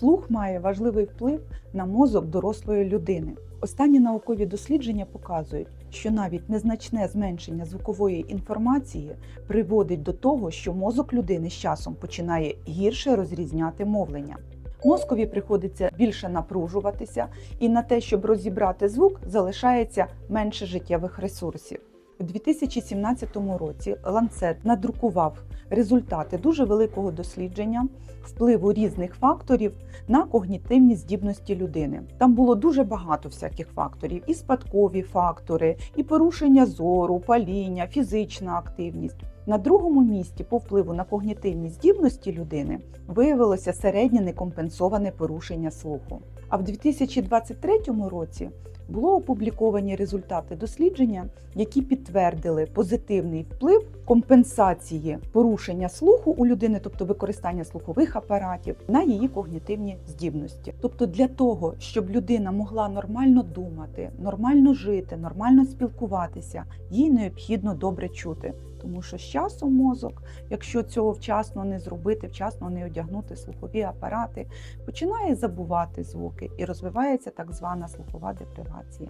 Слух має важливий вплив на мозок дорослої людини. Останні наукові дослідження показують, що навіть незначне зменшення звукової інформації приводить до того, що мозок людини з часом починає гірше розрізняти мовлення. Мозкові приходиться більше напружуватися, і на те, щоб розібрати звук, залишається менше життєвих ресурсів. У 2017 році Lancet надрукував результати дуже великого дослідження впливу різних факторів на когнітивні здібності людини. Там було дуже багато всяких факторів: і спадкові фактори, і порушення зору, паління, фізична активність. На другому місці по впливу на когнітивні здібності людини виявилося середнє некомпенсоване порушення слуху. А в 2023 році було опубліковані результати дослідження, які підтвердили позитивний вплив компенсації порушення слуху у людини, тобто використання слухових апаратів, на її когнітивні здібності. Тобто, для того, щоб людина могла нормально думати, нормально жити, нормально спілкуватися, їй необхідно добре чути. Тому що з часом мозок, якщо цього вчасно не зробити, вчасно не одягнути слухові апарати, починає забувати звуки і розвивається так звана слухова депривація.